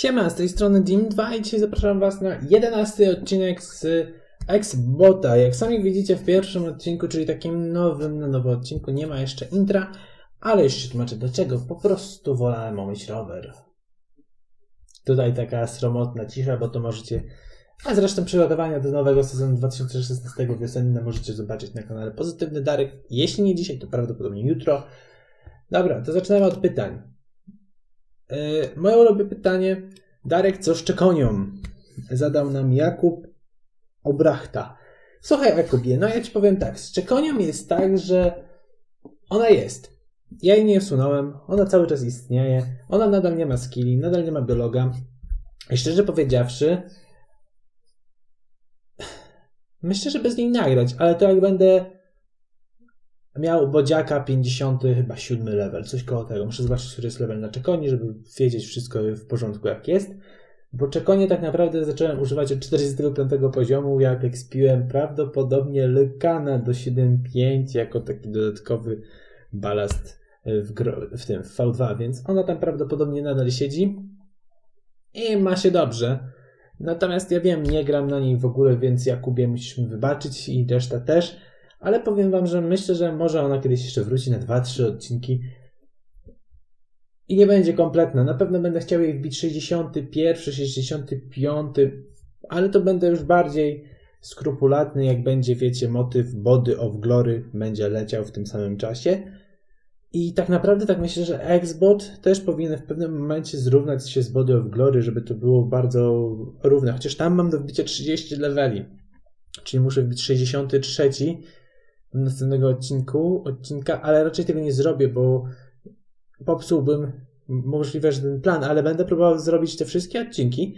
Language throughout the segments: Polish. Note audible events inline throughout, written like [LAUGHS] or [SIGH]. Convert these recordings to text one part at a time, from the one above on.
Siema, z tej strony Dim2 i dzisiaj zapraszam Was na 11 odcinek z Xbota. Jak sami widzicie w pierwszym odcinku, czyli takim nowym, na nowy odcinku, nie ma jeszcze intra, ale już się tłumaczę dlaczego. Po prostu wolałem omyć rower. Tutaj taka sromotna cisza, bo to możecie... A zresztą przygotowania do nowego sezonu 2016 wiosenne możecie zobaczyć na kanale Pozytywny Darek. Jeśli nie dzisiaj, to prawdopodobnie jutro. Dobra, to zaczynamy od pytań. Yy, moje ulubione pytanie. Darek, co z czekonią? Zadał nam Jakub Obrachta. Słuchaj, Jakubie, no ja ci powiem tak. Z czekonią jest tak, że ona jest. Ja jej nie usunąłem. Ona cały czas istnieje. Ona nadal nie ma skilli, nadal nie ma biologa. I szczerze powiedziawszy, myślę, że bez niej nagrać, ale to jak będę miał bodziaka 50 chyba 7 level, coś koło tego. Muszę zobaczyć, który jest level na czekonie, żeby wiedzieć wszystko w porządku jak jest. Bo czekonie tak naprawdę zacząłem używać od 45 poziomu, jak ekspiłem prawdopodobnie Lykana do 7.5 jako taki dodatkowy balast w, w tym w V2, więc ona tam prawdopodobnie nadal siedzi i ma się dobrze. Natomiast ja wiem, nie gram na niej w ogóle, więc Jakubie musisz mi wybaczyć i reszta też ale powiem wam, że myślę, że może ona kiedyś jeszcze wróci na 2-3 odcinki i nie będzie kompletna. Na pewno będę chciał jej wbić 61, 65, ale to będę już bardziej skrupulatny, jak będzie, wiecie, motyw Body of Glory będzie leciał w tym samym czasie. I tak naprawdę tak myślę, że Xbot też powinien w pewnym momencie zrównać się z Body of Glory, żeby to było bardzo równe. Chociaż tam mam do wbicia 30 leveli. Czyli muszę wbić 63 następnego odcinku, odcinka, ale raczej tego nie zrobię, bo popsułbym możliwe, że ten plan, ale będę próbował zrobić te wszystkie odcinki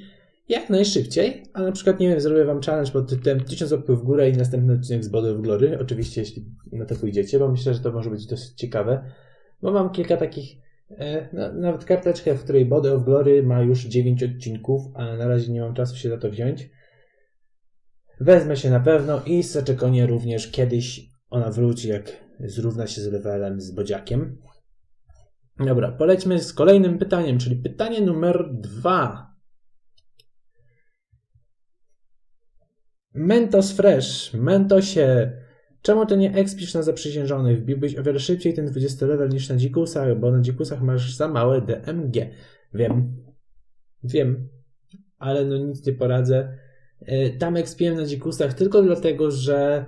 jak najszybciej, a na przykład, nie wiem, zrobię wam challenge pod tytułem 1000 łapków w górę i następny odcinek z Body w Glory, oczywiście jeśli na to pójdziecie, bo myślę, że to może być dosyć ciekawe, bo mam kilka takich, e, no, nawet karteczkę, w której Body of Glory ma już 9 odcinków, ale na razie nie mam czasu się za to wziąć. Wezmę się na pewno i Saczekonie również kiedyś ona wróci, jak zrówna się z levelem z bodziakiem. Dobra, polećmy z kolejnym pytaniem, czyli pytanie numer dwa. Mentos Fresh. Mentosie, czemu to nie ekspisz na zaprzysiężonych? Wbiłbyś o wiele szybciej ten 20 level niż na dzikusach, bo na dzikusach masz za małe DMG. Wiem. Wiem. Ale no nic nie poradzę. Y, tam ekspiłem na dzikusach tylko dlatego, że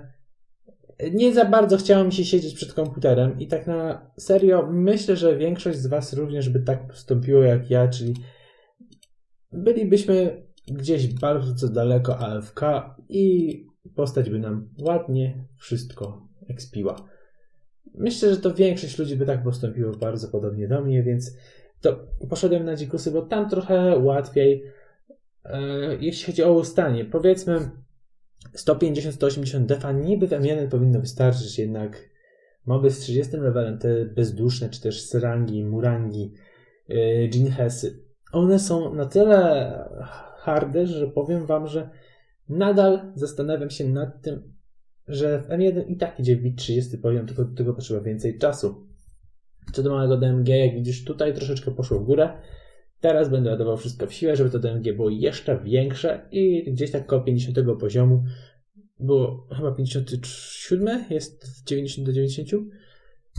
nie za bardzo chciało mi się siedzieć przed komputerem i tak na serio myślę, że większość z Was również by tak postąpiło jak ja, czyli bylibyśmy gdzieś bardzo daleko AFK i postać by nam ładnie wszystko ekspiła. Myślę, że to większość ludzi by tak postąpiło bardzo podobnie do mnie, więc to poszedłem na dzikusy, bo tam trochę łatwiej, e, jeśli chodzi o ustanie. Powiedzmy, 150-180 defa niby w M1 powinno wystarczyć, jednak moby z 30 levelem, te bezduszne, czy też Serangi, Murangi, yy, one są na tyle harde, że powiem wam, że nadal zastanawiam się nad tym, że w M1 i tak idzie wbić 30 poziom, tylko do tego potrzeba więcej czasu. Co do małego DMG, jak widzisz, tutaj troszeczkę poszło w górę. Teraz będę ładował wszystko w siłę, żeby to DMG było jeszcze większe i gdzieś tak koło 50 poziomu, bo chyba 57 jest w 90 do 90.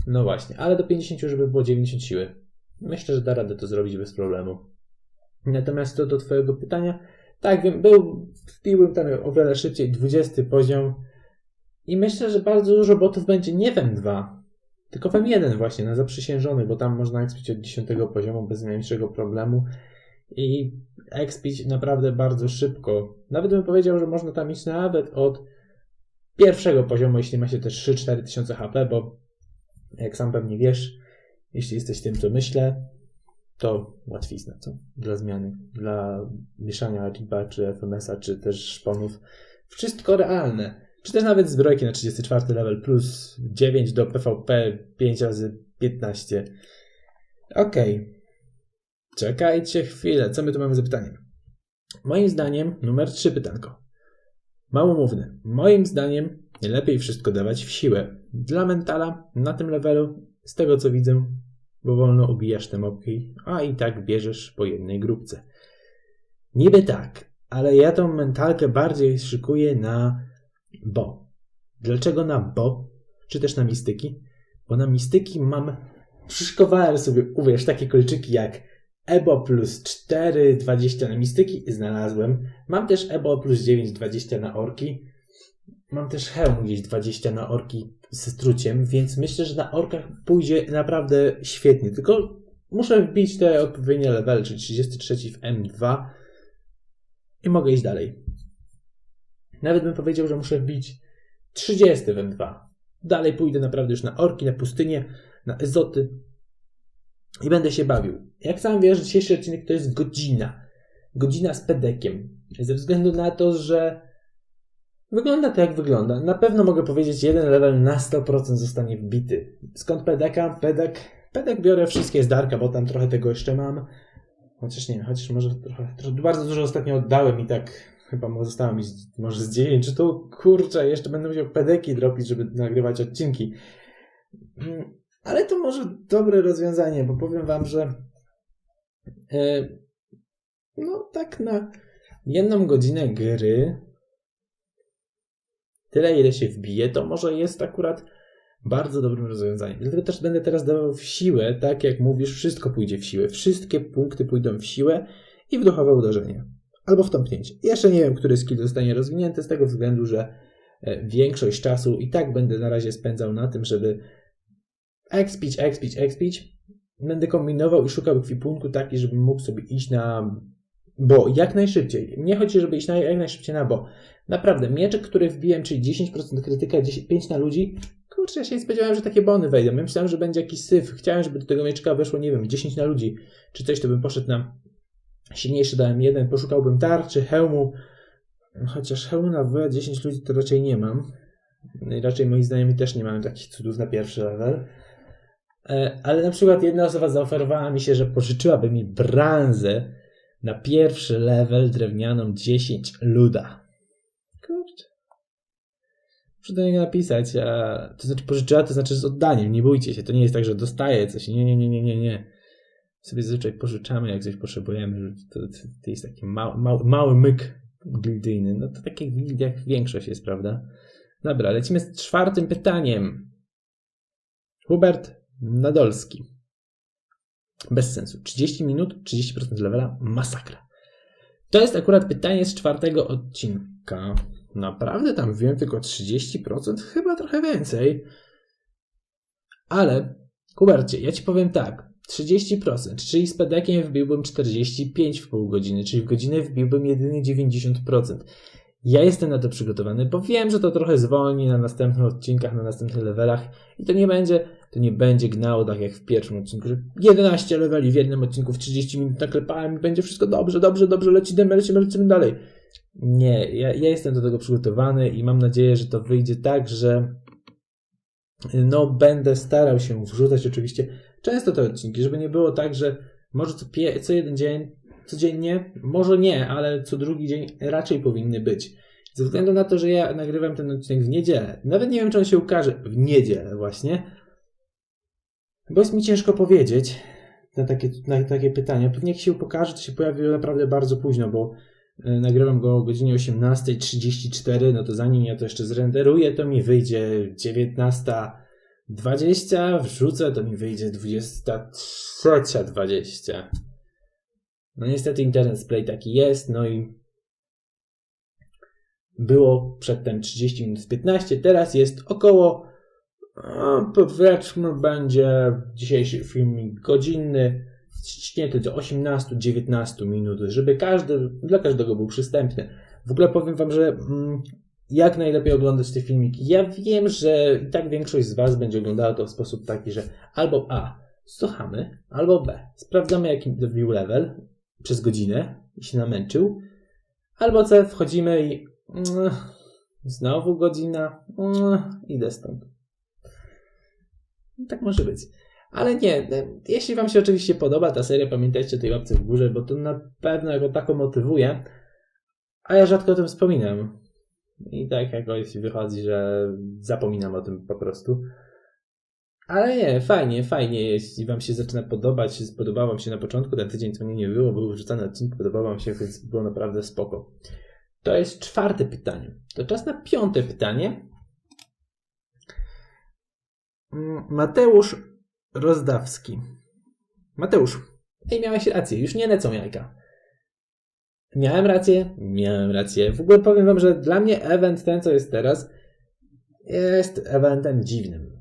No właśnie, ale do 50, żeby było 90 siły. Myślę, że da radę to zrobić bez problemu. Natomiast to do Twojego pytania, tak, wiem, był, wpiłbym tam o wiele szybciej 20 poziom i myślę, że bardzo dużo botów będzie nie wiem 2, tylko w jeden właśnie, na zaprzysiężonych, bo tam można expić od 10 poziomu bez najmniejszego problemu i expić naprawdę bardzo szybko. Nawet bym powiedział, że można tam iść nawet od pierwszego poziomu, jeśli ma się też 3-4 tysiące HP, bo jak sam pewnie wiesz, jeśli jesteś tym, co myślę, to łatwizna, co? Dla zmiany, dla mieszania Riba, czy FMS-a, czy też szponów. Wszystko realne. Czy też nawet zbrojki na 34 level plus 9 do PvP 5 razy 15. Okej. Okay. Czekajcie chwilę. Co my tu mamy za pytanie? Moim zdaniem numer 3 pytanko. Małomówny. Moim zdaniem najlepiej wszystko dawać w siłę. Dla mentala na tym levelu, z tego co widzę, bo wolno ubijasz te mopki, a i tak bierzesz po jednej grupce. Niby tak, ale ja tą mentalkę bardziej szykuję na bo. Dlaczego na bo? Czy też na mistyki? Bo na mistyki mam, przyszykowałem sobie, uwierz, takie kolczyki jak EBO plus 4, 20 na mistyki znalazłem. Mam też EBO plus 9, 20 na orki. Mam też hełm gdzieś 20 na orki z truciem, więc myślę, że na orkach pójdzie naprawdę świetnie. Tylko muszę wbić te odpowiednie levely, czyli 33 w M2 i mogę iść dalej. Nawet bym powiedział, że muszę wbić 30 w M2. Dalej pójdę naprawdę już na orki, na pustynię, na ezoty i będę się bawił. Jak sam wiesz, dzisiejszy odcinek to jest godzina. Godzina z pedekiem. Ze względu na to, że wygląda to jak wygląda. Na pewno mogę powiedzieć, jeden level na 100% zostanie wbity. Skąd pedeka? Pedek. Pedek biorę wszystkie z Darka, bo tam trochę tego jeszcze mam. Chociaż nie, chociaż może trochę, trochę bardzo dużo ostatnio oddałem i tak chyba zostało mi z, może z 9, czy to kurczę, jeszcze będę musiał pedeki dropić, żeby nagrywać odcinki. Mm, ale to może dobre rozwiązanie, bo powiem wam, że e, no tak na jedną godzinę gry tyle ile się wbije, to może jest akurat bardzo dobrym rozwiązaniem. Dlatego też będę teraz dawał w siłę, tak jak mówisz, wszystko pójdzie w siłę. Wszystkie punkty pójdą w siłę i w duchowe uderzenie. Albo w tąpnięcie. Jeszcze nie wiem, który skill zostanie rozwinięty z tego względu, że e, większość czasu i tak będę na razie spędzał na tym, żeby expić, expić, expić. Będę kombinował i szukał ekwipunku taki, żebym mógł sobie iść na bo jak najszybciej. Nie chodzi, żeby iść na, jak najszybciej na bo. Naprawdę, mieczek, który wbiłem, czyli 10% krytyka, 10, 5 na ludzi, kurczę, ja się nie spodziewałem, że takie bony wejdą. Myślałem, że będzie jakiś syf. Chciałem, żeby do tego mieczka weszło, nie wiem, 10 na ludzi, czy coś, to bym poszedł na silniejszy dałem jeden, poszukałbym tarczy, hełmu, chociaż hełmu na W 10 ludzi to raczej nie mam. No I raczej moi znajomi też nie mają takich cudów na pierwszy level. E, ale na przykład jedna osoba zaoferowała mi się, że pożyczyłaby mi branzę na pierwszy level drewnianą 10 luda. Kurczę. Muszę do niego napisać, a to znaczy pożyczyła, to znaczy z oddaniem, nie bójcie się, to nie jest tak, że dostaję coś, nie, nie, nie, nie, nie, nie. Sobie zazwyczaj pożyczamy, jak coś potrzebujemy, to, to, jest taki mały, mały, myk gildyjny, no to tak jak, jak większość jest, prawda? Dobra, lecimy z czwartym pytaniem. Hubert Nadolski. Bez sensu. 30 minut, 30% levela, masakra. To jest akurat pytanie z czwartego odcinka. Naprawdę tam wiem tylko 30%? Chyba trochę więcej. Ale, Kubercie, ja ci powiem tak. 30%, czyli z pedekiem wbiłbym 45 w pół godziny, czyli w godzinę wbiłbym jedynie 90%. Ja jestem na to przygotowany, bo wiem, że to trochę zwolni na następnych odcinkach, na następnych levelach i to nie będzie, to nie będzie gnało tak jak w pierwszym odcinku, że 11 leveli w jednym odcinku w 30 minut naklepałem i będzie wszystko dobrze, dobrze, dobrze, lecimy, lecimy, lecimy dalej. Nie, ja, ja jestem do tego przygotowany i mam nadzieję, że to wyjdzie tak, że no będę starał się wrzucać oczywiście często te odcinki, żeby nie było tak, że może co, pie, co jeden dzień codziennie? Może nie, ale co drugi dzień raczej powinny być. Ze względu na to, że ja nagrywam ten odcinek w niedzielę. Nawet nie wiem, czy on się ukaże w niedzielę właśnie. Bo jest mi ciężko powiedzieć na takie, na takie pytania. Pewnie jak się pokaże, to się pojawi naprawdę bardzo późno, bo e, nagrywam go o godzinie 18.34, no to zanim ja to jeszcze zrenderuję, to mi wyjdzie 19.20, wrzucę, to mi wyjdzie 23.20. No niestety internet Play taki jest, no i było przedtem 30 minut z 15, teraz jest około powiedzmy będzie dzisiejszy filmik godzinny, ściśnięty do 18-19 minut, żeby każdy, dla każdego był przystępny. W ogóle powiem Wam, że mm, jak najlepiej oglądać te filmiki. Ja wiem, że i tak większość z Was będzie oglądała to w sposób taki, że albo A, słuchamy, albo B, sprawdzamy jaki wbił level, przez godzinę i się namęczył. Albo C, wchodzimy i mm, znowu godzina, mm, idę stąd. Tak może być. Ale nie, jeśli Wam się oczywiście podoba ta seria, pamiętajcie o tej łapce w górze, bo to na pewno jako taką motywuje. A ja rzadko o tym wspominam. I tak jakoś wychodzi, że zapominam o tym po prostu. Ale nie, fajnie, fajnie. Jeśli Wam się zaczyna podobać, spodobał Wam się na początku, ten tydzień co mnie nie było, był wrzucany odcinek, podobał Wam się, więc było naprawdę spoko. To jest czwarte pytanie. To czas na piąte pytanie. Mm, Mateusz Rozdawski. Mateusz, ej, miałeś rację, już nie lecą jajka. Miałem rację, miałem rację. W ogóle powiem wam, że dla mnie event ten, co jest teraz, jest eventem dziwnym.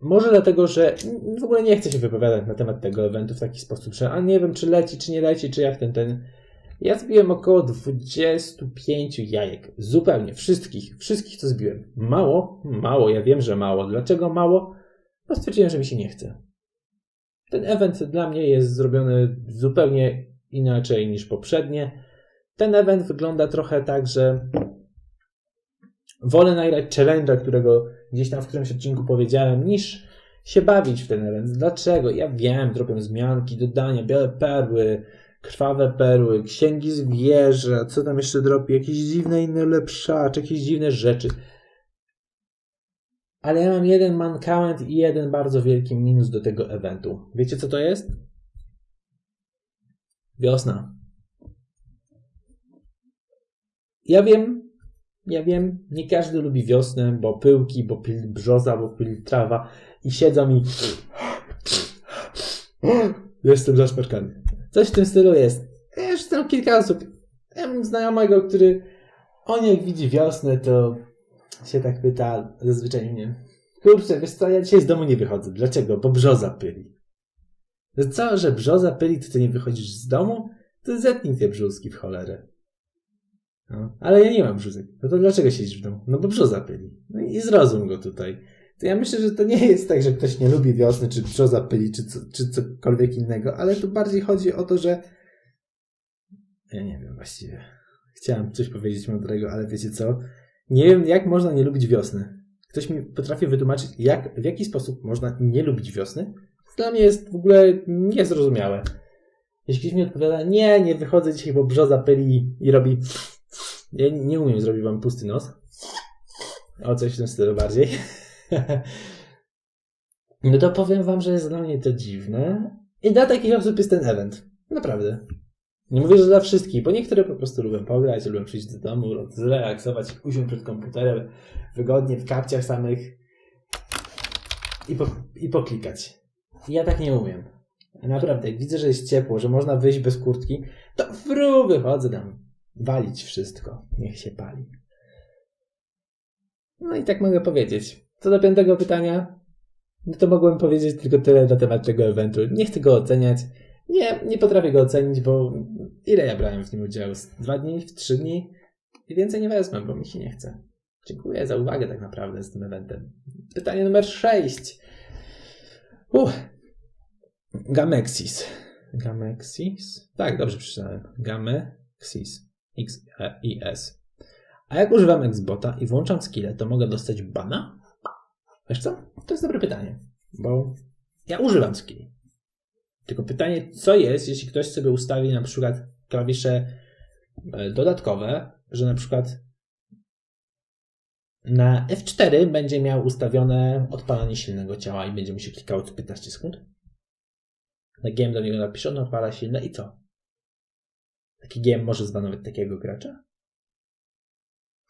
Może dlatego, że w ogóle nie chcę się wypowiadać na temat tego eventu w taki sposób, że a nie wiem, czy leci, czy nie leci, czy jak ten, ten. Ja zbiłem około 25 jajek. Zupełnie. Wszystkich. Wszystkich, co zbiłem. Mało? Mało. Ja wiem, że mało. Dlaczego mało? Bo stwierdziłem, że mi się nie chce. Ten event dla mnie jest zrobiony zupełnie inaczej niż poprzednie. Ten event wygląda trochę tak, że wolę nagrać challenge'a, którego gdzieś tam w którymś odcinku powiedziałem, niż się bawić w ten event. Dlaczego? Ja wiem, dropią zmianki, dodania, białe perły, krwawe perły, księgi zwierzę, co tam jeszcze dropi, jakieś dziwne inne lepszacze, jakieś dziwne rzeczy. Ale ja mam jeden mankament i jeden bardzo wielki minus do tego eventu. Wiecie co to jest? Wiosna. Ja wiem, ja wiem, nie każdy lubi wiosnę, bo pyłki, bo pil brzoza, bo pil trawa i siedzą i jestem zaszperkany. Coś w tym stylu jest. Ja już znam kilka osób. Ja mam znajomego, który on jak widzi wiosnę, to się tak pyta zazwyczaj mnie. Kurczę, wiesz co, ja dzisiaj z domu nie wychodzę. Dlaczego? Bo brzoza pyli. No co, że brzoza pyli, to ty nie wychodzisz z domu? To zetnij te brzuski w cholerę. No, ale ja nie mam brzuzek. No to dlaczego siedzisz w domu? No bo brzoza pyli. No i zrozum go tutaj. To ja myślę, że to nie jest tak, że ktoś nie lubi wiosny, czy brzoza pyli, czy, co, czy cokolwiek innego, ale tu bardziej chodzi o to, że ja nie wiem właściwie. Chciałem coś powiedzieć mądrego, ale wiecie co? Nie wiem, jak można nie lubić wiosny. Ktoś mi potrafi wytłumaczyć, jak, w jaki sposób można nie lubić wiosny? Dla mnie jest w ogóle niezrozumiałe. Jeśli ktoś mi odpowiada, nie, nie wychodzę dzisiaj, bo brzoza pyli i robi... Ja nie umiem zrobić wam pusty nos. O coś w tym stylu bardziej. [LAUGHS] No to powiem wam, że jest dla mnie to dziwne. I dla takich osób jest ten event. Naprawdę. Nie mówię, że dla wszystkich, bo niektóre po prostu lubią pograć, lubią przyjść do domu, zrelaksować, usiąść przed komputerem, wygodnie w kapciach samych i, po, i poklikać. Ja tak nie umiem. Naprawdę, jak widzę, że jest ciepło, że można wyjść bez kurtki, to wru wychodzę tam walić wszystko. Niech się pali. No i tak mogę powiedzieć. Co do piątego pytania, no to mogłem powiedzieć tylko tyle na temat tego eventu. Nie chcę go oceniać. Nie, nie potrafię go ocenić, bo ile ja brałem w nim udział? Z dwa dni, w trzy dni? I więcej nie wezmę, bo mi się nie chce. Dziękuję za uwagę tak naprawdę z tym eventem. Pytanie numer sześć. Uh. Gamexis. Gamexis? Tak, dobrze przeczytałem. Gamexis. X, E, I, S. A jak używam Xbota i włączam skillę, to mogę dostać bana? Wiesz co? To jest dobre pytanie, bo ja używam skilli. Tylko pytanie, co jest, jeśli ktoś sobie ustawi na przykład klawisze e, dodatkowe, że na przykład na F4 będzie miał ustawione odpalanie silnego ciała i będzie mu się klikało co 15 sekund. Na GM do niego napisze, on odpala silne i co? Taki GM może zbanować takiego gracza?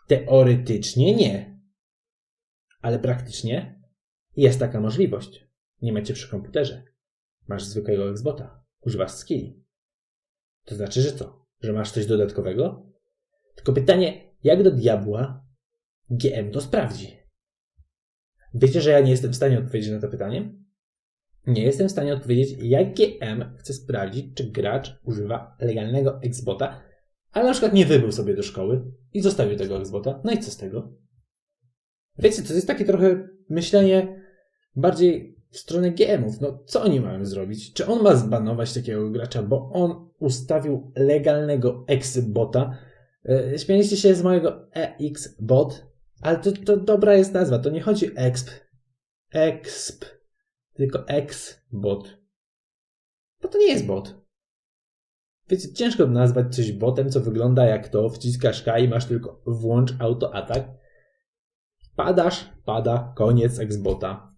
Teoretycznie nie. Ale praktycznie jest taka możliwość. Nie macie przy komputerze. Masz zwykłego Xbota. Używasz skilli. To znaczy, że co? Że masz coś dodatkowego? Tylko pytanie, jak do diabła GM to sprawdzi? Wiecie, że ja nie jestem w stanie odpowiedzieć na to pytanie? Nie jestem w stanie odpowiedzieć, jak GM chce sprawdzić, czy gracz używa legalnego Xbota, ale na przykład nie wybył sobie do szkoły i zostawił tego Xbota. No i co z tego? Wiecie, to jest takie trochę myślenie bardziej w stronę GM-ów. No co oni mają zrobić? Czy on ma zbanować takiego gracza, bo on ustawił legalnego Xbota? E, śmialiście się z mojego EXBot, ale to, to dobra jest nazwa. To nie chodzi exp. Exp. Tylko Xbot. Bo to nie jest bot. Wiecie, ciężko nazwać coś botem, co wygląda jak to, wciskasz K i masz tylko włącz autoatak. Padasz, pada, koniec Xbota.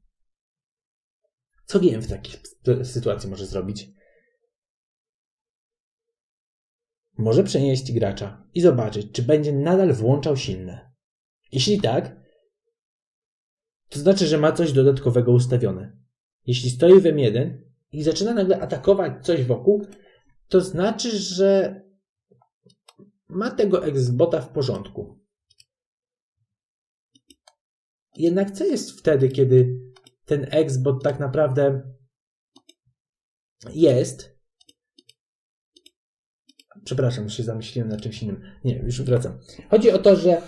Co wiem w takiej sp- sytuacji może zrobić? Może przenieść gracza i zobaczyć, czy będzie nadal włączał silne. Jeśli tak, to znaczy, że ma coś dodatkowego ustawione. Jeśli stoi w M1 i zaczyna nagle atakować coś wokół, to znaczy, że ma tego Xbota w porządku. Jednak co jest wtedy, kiedy ten Xbot tak naprawdę jest? Przepraszam, się zamyśliłem nad czymś innym. Nie, już wracam. Chodzi o to, że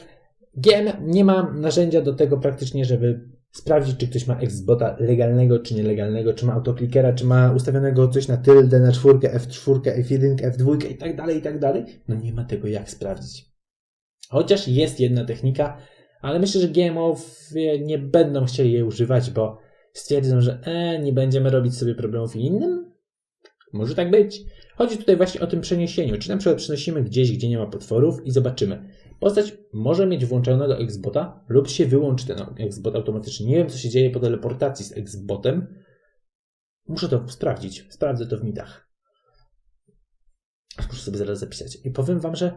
GM nie ma narzędzia do tego praktycznie, żeby sprawdzić, czy ktoś ma Xbota legalnego, czy nielegalnego, czy ma autoklikera, czy ma ustawionego coś na tyldę, na czwórkę, F4, F1, F2 i tak dalej, i tak dalej. No nie ma tego jak sprawdzić. Chociaż jest jedna technika, ale myślę, że GMO nie będą chcieli jej używać, bo stwierdzą, że e, nie będziemy robić sobie problemów innym. Może tak być. Chodzi tutaj właśnie o tym przeniesieniu. Czy na przykład przenosimy gdzieś, gdzie nie ma potworów i zobaczymy. Postać może mieć włączonego Xbota lub się wyłączy ten Xbot automatycznie. Nie wiem, co się dzieje po teleportacji z Xbotem. Muszę to sprawdzić. Sprawdzę to w mitach. Muszę sobie zaraz zapisać. I powiem Wam, że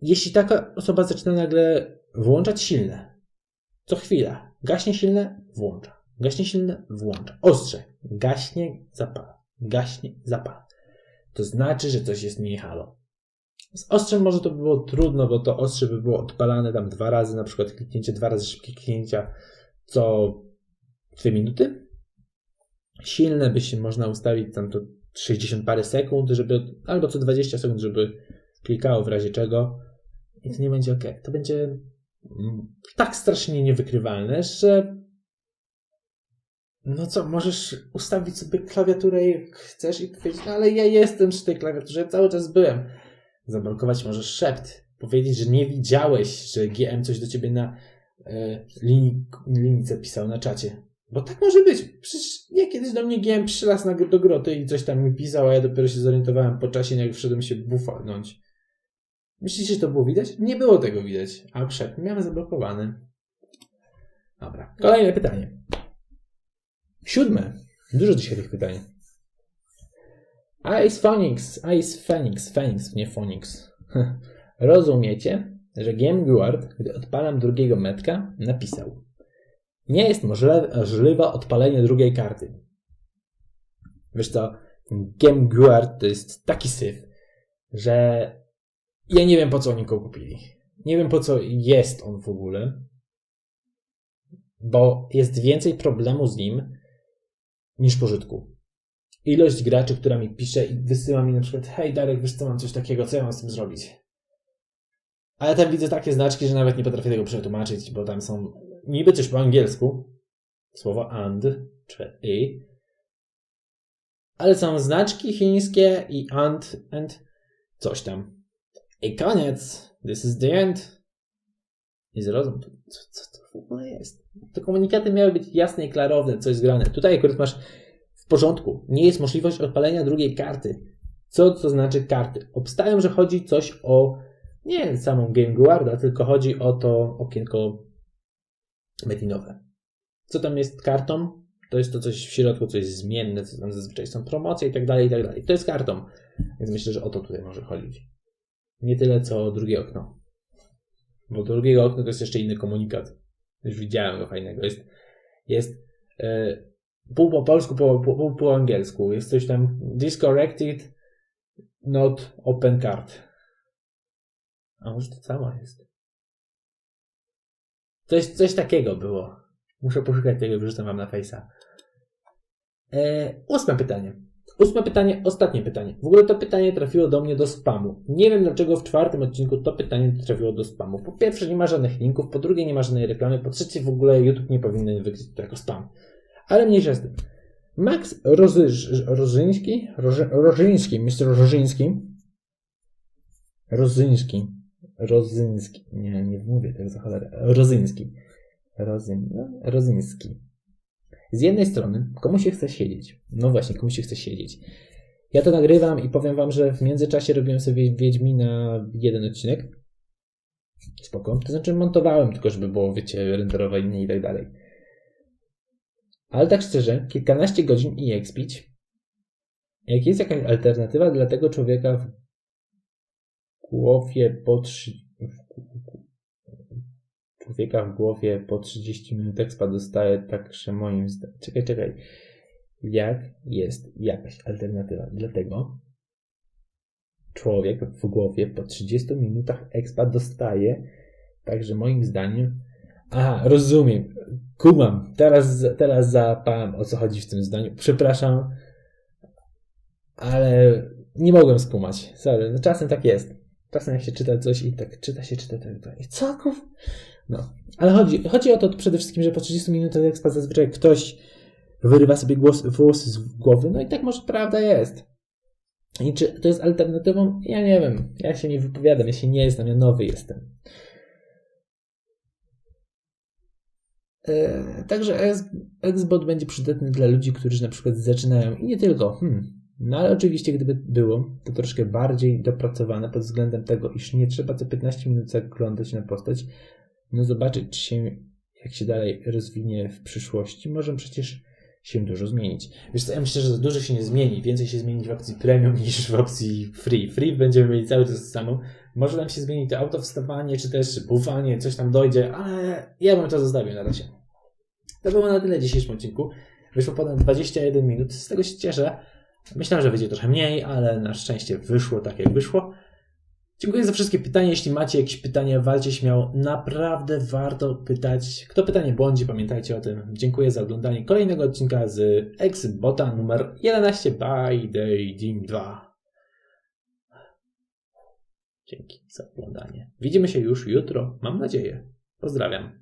jeśli taka osoba zaczyna nagle włączać silne, co chwila, gaśnie silne, włącza. Gaśnie silne, włącza. Ostrze, gaśnie, zapala. Gaśnie, zapala. To znaczy, że coś jest mniej halo. Z ostrzem może to by było trudno, bo to ostrze by było odpalane tam dwa razy, na przykład kliknięcie, dwa razy szybkie kliknięcia co dwie minuty. Silne by się można ustawić tam to 60 parę sekund, żeby, albo co 20 sekund, żeby klikało w razie czego. I to nie będzie ok. To będzie tak strasznie niewykrywalne, że no co, możesz ustawić sobie klawiaturę jak chcesz i powiedzieć, no ale ja jestem przy tej klawiaturze, cały czas byłem. Zablokować możesz szept. Powiedzieć, że nie widziałeś, że GM coś do ciebie na e, linii, linijce pisał na czacie. Bo tak może być. Przecież nie kiedyś do mnie GM przylazł na, do groty i coś tam mi pisał, a ja dopiero się zorientowałem po czasie, jak wszedłem się bufalnąć. Myślicie, że to było widać? Nie było tego widać, a przed miałem zablokowany. Dobra. Kolejne pytanie. Siódme. Dużo dzisiaj tych pytań. Ice Phoenix, Ice Phoenix, Phoenix, nie Phoenix. [LAUGHS] Rozumiecie, że Game Guard, gdy odpalam drugiego metka, napisał Nie jest możliwe odpalenie drugiej karty. Wiesz co, Game Guard to jest taki syf, że ja nie wiem po co oni go kupili. Nie wiem po co jest on w ogóle, bo jest więcej problemu z nim niż pożytku. Ilość graczy, która mi pisze i wysyła mi na przykład hej Darek, wiesz co, mam coś takiego, co ja mam z tym zrobić? A ja tam widzę takie znaczki, że nawet nie potrafię tego przetłumaczyć, bo tam są niby coś po angielsku, słowo and czy i, ale są znaczki chińskie i and, and coś tam. I koniec. This is the end. I zrozum, co, co to w ogóle jest. Te komunikaty miały być jasne i klarowne, co jest grane. Tutaj akurat masz porządku. Nie jest możliwość odpalenia drugiej karty. Co to znaczy karty? Obstawiam, że chodzi coś o nie samą Game Guarda, tylko chodzi o to okienko metinowe. Co tam jest kartą? To jest to coś w środku, coś zmienne, co tam zazwyczaj są promocje i tak dalej, i tak dalej. To jest kartą. Więc myślę, że o to tutaj może chodzić. Nie tyle, co drugie okno. Bo drugiego okna to jest jeszcze inny komunikat. Już widziałem go fajnego. Jest, jest e, pół po polsku, pół, pół, po angielsku. Jest coś tam discorrected, not open card. A może to samo jest? Coś, coś takiego było. Muszę poszukać tego, wrzucę wam na face'a. E, ósme pytanie. Ósme pytanie, ostatnie pytanie. W ogóle to pytanie trafiło do mnie do spamu. Nie wiem dlaczego w czwartym odcinku to pytanie trafiło do spamu. Po pierwsze nie ma żadnych linków, po drugie nie ma żadnej reklamy, po trzecie w ogóle YouTube nie powinien wykryć to jako spam. Ale mniejsza z tym. Max Rozyż, Rozyński, Roży, Rożyński, Mr. Rożyński, nie, nie mówię tego za cholerę, Rozyński, Rozyn, no, z jednej strony, komu się chce siedzieć? No właśnie, komu się chce siedzieć? Ja to nagrywam i powiem wam, że w międzyczasie robiłem sobie Wiedźmina jeden odcinek. Spoko. To znaczy montowałem tylko, żeby było, wiecie, renderowanie i tak dalej. Ale tak szczerze, kilkanaście godzin i expić. Jak jest jakaś alternatywa dla tego człowieka w głowie po trzy... człowieka w głowie po 30 minut expa dostaje tak, że moim zdaniem... Czekaj, czekaj. Jak jest jakaś alternatywa dla tego człowiek w głowie po 30 minutach expa dostaje, także moim zdaniem Aha, rozumiem. Kumam. Teraz, teraz zapałem o co chodzi w tym zdaniu. Przepraszam, ale nie mogłem skumać. Sorry, no czasem tak jest. Czasem jak się czyta coś i tak czyta się, czyta to i co. No, ale chodzi, chodzi o to przede wszystkim, że po 30 minutach expa zazwyczaj ktoś wyrywa sobie głos, włosy z głowy, no i tak może prawda jest. I czy to jest alternatywą? Ja nie wiem. Ja się nie wypowiadam, ja się nie znam, ja nowy jestem. E, także Xbot będzie przydatny dla ludzi, którzy na przykład zaczynają i nie tylko. Hmm. No ale oczywiście, gdyby było to troszkę bardziej dopracowane pod względem tego, iż nie trzeba co 15 minut zaglądać na postać, no zobaczyć, czy się, jak się dalej rozwinie w przyszłości, może przecież się dużo zmienić. Wiesz co, ja myślę, że dużo się nie zmieni. Więcej się zmieni w opcji premium niż w opcji free. Free będziemy mieli cały czas to samo. Może nam się zmieni to auto wstawanie, czy też bufowanie, coś tam dojdzie, ale ja bym to zostawił na razie. To było na tyle w dzisiejszym odcinku. Wyszło ponad 21 minut, z tego się cieszę. Myślałem, że wyjdzie trochę mniej, ale na szczęście wyszło tak, jak wyszło. Dziękuję za wszystkie pytania. Jeśli macie jakieś pytania, walcie śmiało. Naprawdę warto pytać. Kto pytanie błądzi, pamiętajcie o tym. Dziękuję za oglądanie kolejnego odcinka z Exbota numer 11 by Day Team 2. Dzięki za oglądanie. Widzimy się już jutro, mam nadzieję. Pozdrawiam.